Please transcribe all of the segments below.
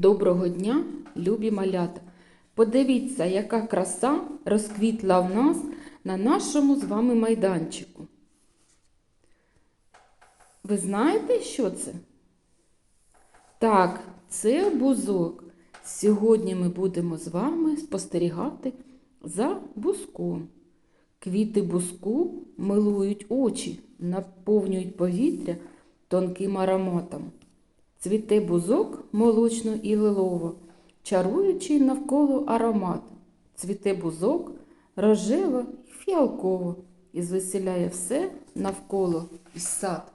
Доброго дня, любі малята! Подивіться, яка краса розквітла в нас на нашому з вами майданчику. Ви знаєте, що це? Так, це бузок. Сьогодні ми будемо з вами спостерігати за бузком. Квіти бузку милують очі, наповнюють повітря тонким ароматом. Цвіте бузок молочно і лилово, чаруючий навколо аромат. Цвіте бузок рожево і фіалково і звеселяє все навколо і сад.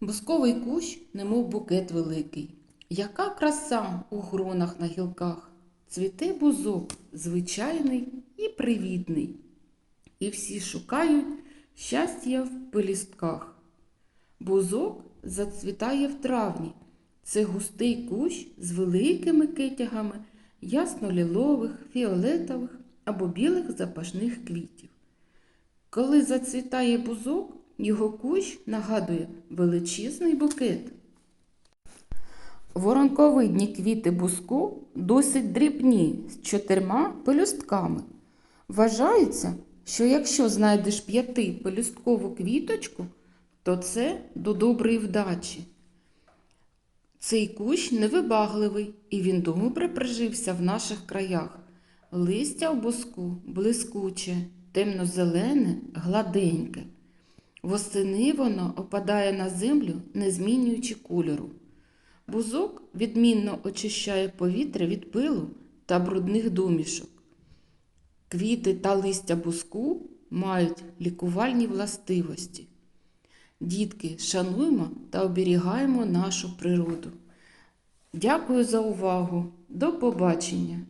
Бузковий кущ, немов букет великий. Яка краса у гронах на гілках. Цвіте бузок, звичайний і привітний. І всі шукають щастя в пелістках. Бузок зацвітає в травні. Це густий кущ з великими китягами ясно-лілових, фіолетових або білих запашних квітів. Коли зацвітає бузок, його кущ нагадує величезний букет. Воронковидні квіти бузку досить дрібні з чотирма пелюстками. Вважається, що якщо знайдеш п'яти пелюсткову квіточку, то це до доброї вдачі. Цей кущ невибагливий і він добре прижився в наших краях. Листя в буску блискуче, темно-зелене, гладеньке. Восени воно опадає на землю, не змінюючи кольору. Бузок відмінно очищає повітря від пилу та брудних домішок. Квіти та листя бузку мають лікувальні властивості. Дітки, шануємо та оберігаємо нашу природу. Дякую за увагу. До побачення!